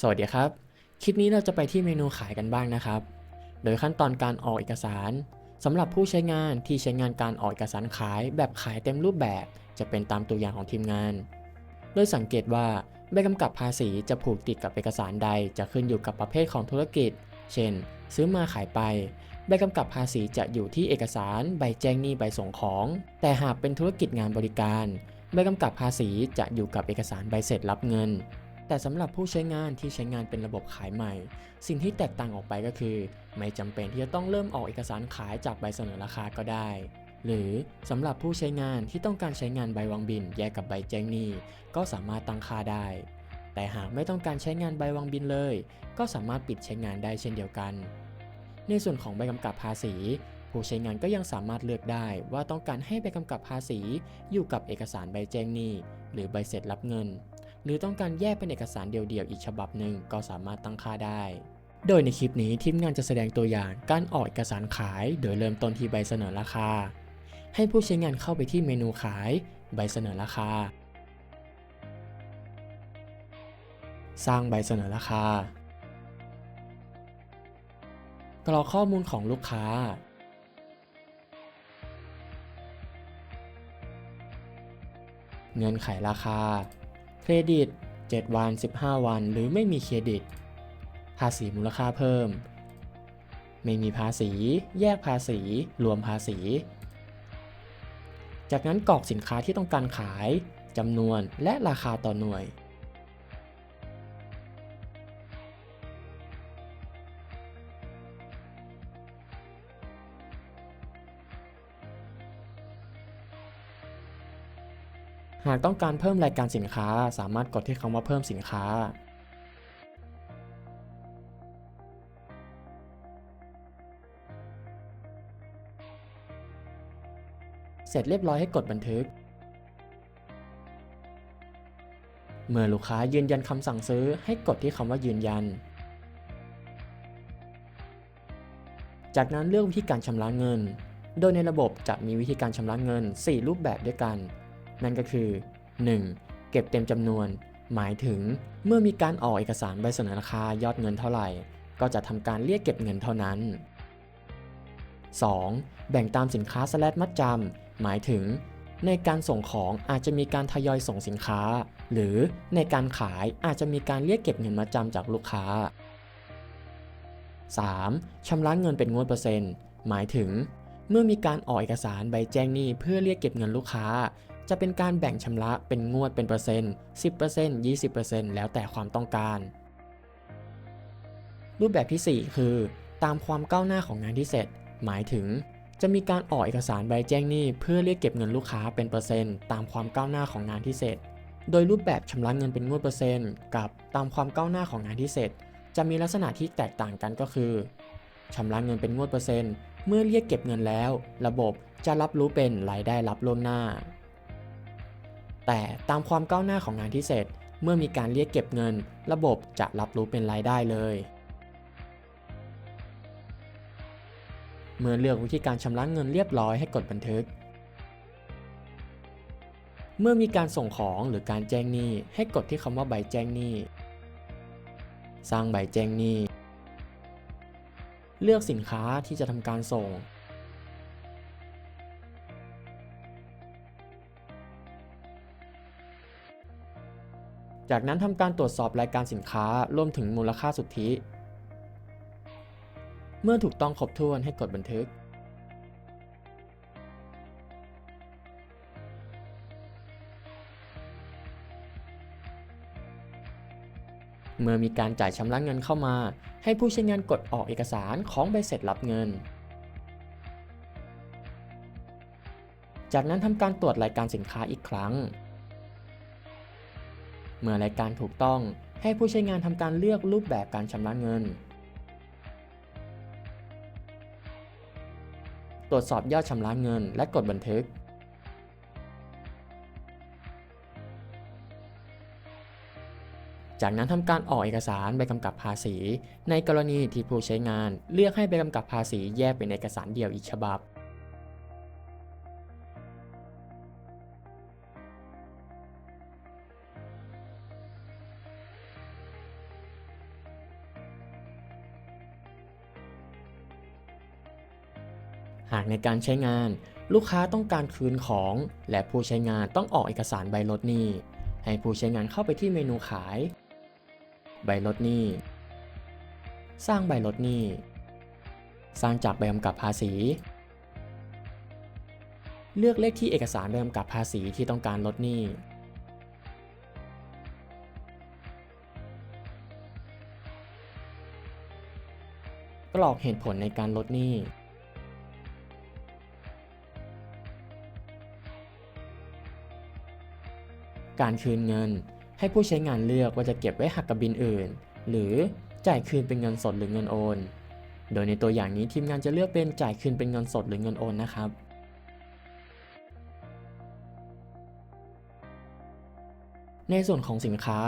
สวัสดีครับ คลิปนี้เราจะไปที่เมนูขายกันบ้างนะครับ โดยขั้นตอนการออกเอกสารสำหรับผู้ใช้งานที่ใช้งานการออกเอกสารขายแบบขายเต็มรูปแบบ จะเป็นตามตัวอย่างของทีมงาน โดยสังเกตว่าใบกำกับภาษีจะผูกติดกับเอกสารใด จะขึ้นอยู่กับประเภทของธุรกิจ เช่น ซื้อมาขายไป ใบกำกับภาษีจะอยู่ที่เอกสารใบแจ้งหนี้ใบส่งของ แต่หากเป็นธุรกิจงานบริการ ใบกำกับภาษีจะอยู่กับเอกสารใบเสร็จรับเงิน แต่สำหรับผู้ใช้งานที่ใช้งานเป็นระบบขายใหม่ สิ่งที่แตกต่างออกไปก็คือ ไม่จำเป็นที่จะต้องเริ่มออกเอกสารขายจากใบเสนอราคาก็ได้ หรือสำหรับผู้ใช้งานที่ต้องการใช้งานใบวางบินแยกกับใบแจ้งหนี้ ก็สามารถตั้งค่าได้ แต่หากไม่ต้องการใช้งานใบวางบินเลย ก็สามารถปิดใช้งานได้เช่นเดียวกัน ในส่วนของใบกำกับภาษีผู้ใช้งานก็ยังสามารถเลือกได้ว่าต้องการให้ใบกำกับภาษีอยู่กับเอกสารใบแจ้งหนี้ หรือใบเสร็จรับเงิน หรือต้องการแยกเป็นเอกสารเดียวๆอีกฉบับหนึ่งก็สามารถตั้งค่าได้ โดยในคลิปนี้ทีมงานจะแสดงตัวอย่างการออกเอกสารขาย โดยเริ่มต้นที่ใบเสนอราคา ให้ผู้ใช้งานเข้าไปที่เมนูขาย ใบเสนอราคา สร้างใบเสนอราคากรอกข้อมูลของลูกค้าเงินไขราคา รดิต 7 วัน 15 วัน หรือไม่มีเครดิต ภาษีมูลค่าเพิ่ม ไม่มีภาษี แยกภาษี รวมภาษี จากนั้นกรอกสินค้าที่ต้องการขายจำนวนและราคาต่อหน่วย หากต้องการเพิ่มรายการสินค้า สามารถกดที่คำว่าเพิ่มสินค้า เสร็จเรียบร้อยให้กดบันทึก เมื่อลูกค้ายืนยันคำสั่งซื้อให้กดที่คำว่ายืนยัน จากนั้นเลือกวิธีการชำระเงิน โดยในระบบจะมีวิธีการชำระเงิน 4 รูปแบบด้วยกัน นั่นก็คือ 1. เก็บเต็มจำนวน หมายถึงเมื่อมีการออกเอกสารใบเสนอราคายอดเงินเท่าไหร่ ก็จะทำการเรียกเก็บเงินเท่านั้น 2. แบ่งตามสินค้าสแลดมัดจำหมายถึง ในการส่งของอาจจะมีการทยอยส่งสินค้า หรือในการขายอาจจะมีการเรียกเก็บเงินมัดจำจากลูกค้า 3. ชำระเงินเป็นงวดเปอร์เซ็นต์ หมายถึง เมื่อมีการออกเอกสารใบแจ้งหนี้เพื่อเรียกเก็บเงินลูกค้า จะเป็นการแบ่งชำระเป็นงวดเป็นเปอร์เซ็นต์10% 20%แล้วแต่ความต้องการ รูปแบบที่ 4 คือ ตามความก้าวหน้าของงานที่เสร็จ หมายถึง จะมีการออกเอกสารใบแจ้งหนี้เพื่อเรียกเก็บเงินลูกค้าเป็นเปอร์เซ็นต์ตามความก้าวหน้าของงานที่เสร็จ โดยรูปแบบชำระเงินเป็นงวดเปอร์เซ็นต์กับตามความก้าวหน้าของงานที่เสร็จ จะมีลักษณะที่แตกต่างกันก็คือชำระเงินเป็นงวดเปอร์เซ็นต์เมื่อเรียกเก็บเงินแล้ว ระบบจะรับรู้เป็นรายได้รับล่วงหน้า แต่ตามความก้าวหน้าของงานที่เสร็จ เมื่อมีการเรียกเก็บเงิน ระบบจะรับรู้เป็นรายได้เลย เมื่อเลือกวิธีการชำระเงินเรียบร้อยให้กดบันทึก เมื่อมีการส่งของหรือการแจ้งหนี้ให้กดที่คำว่าใบแจ้งหนี้ สร้างใบแจ้งหนี้ เลือกสินค้าที่จะทำการส่ง จากนั้นทำการตรวจสอบรายการสินค้ารวมถึงมูลค่าสุทธิ เมื่อถูกต้องครบถ้วนให้กดบันทึก เมื่อมีการจ่ายชำระเงินเข้ามา ให้ผู้ใช้งานกดออกเอกสารของใบเสร็จรับเงิน จากนั้นทำการตรวจรายการสินค้าอีกครั้ง เมื่อรายการถูกต้องให้ผู้ใช้งานทำการเลือกรูปแบบการชำระเงิน ตรวจสอบยอดชำระเงินและกดบันทึก จากนั้นทำการออกเอกสารใบกำกับภาษี ในกรณีที่ผู้ใช้งานเลือกให้ใบกำกับภาษีแยกเป็นเอกสารเดียวอีกฉบับ หากในการใช้งาน ลูกค้าต้องการคืนของ และผู้ใช้งานต้องออกเอกสารใบลดหนี้ ให้ผู้ใช้งานเข้าไปที่เมนูขาย ใบลดหนี้ สร้างใบลดหนี้ สร้างจากใบกำกับภาษี เลือกเลขที่เอกสารใบกำกับภาษีที่ต้องการลดหนี้กรอกเหตุผลในการลดหนี้ การคืนเงิน ให้ผู้ใช้งานเลือกว่าจะเก็บไว้หักกับบินอื่น หรือจ่ายคืนเป็นเงินสดหรือเงินโอน โดยในตัวอย่างนี้ทีมงานจะเลือกเป็นจ่ายคืนเป็นเงินสดหรือเงินโอนนะครับในส่วนของสินค้า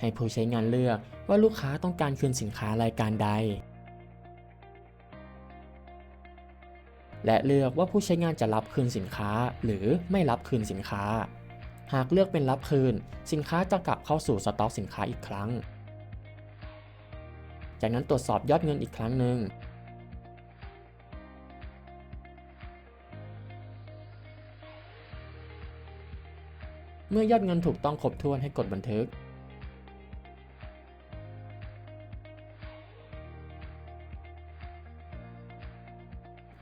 ให้ผู้ใช้งานเลือกว่าลูกค้าต้องการคืนสินค้ารายการใด และเลือกว่าผู้ใช้งานจะรับคืนสินค้าหรือไม่รับคืนสินค้า หากเลือกเป็นรับคืน สินค้าจะกลับเข้าสู่สต็อกสินค้าอีกครั้ง จากนั้นตรวจสอบยอดเงินอีกครั้งหนึ่งเมื่อยอดเงินถูกต้องครบถ้วนให้กดบันทึก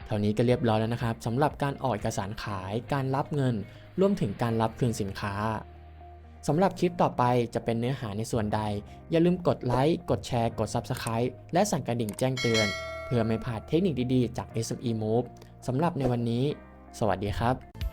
เท่านี้ก็เรียบร้อยแล้วนะครับสำหรับการออกเอกสารขาย การรับเงิน รวมถึงการรับคืนสินค้าสำหรับคลิปต่อไปจะเป็นเนื้อหาในส่วนใด อย่าลืมกดไลค์ กดแชร์ กด Subscribe และสั่นกระดิ่งแจ้งเตือน เพื่อไม่พลาดเทคนิคดีๆ จาก SME Move สำหรับในวันนี้ สวัสดีครับ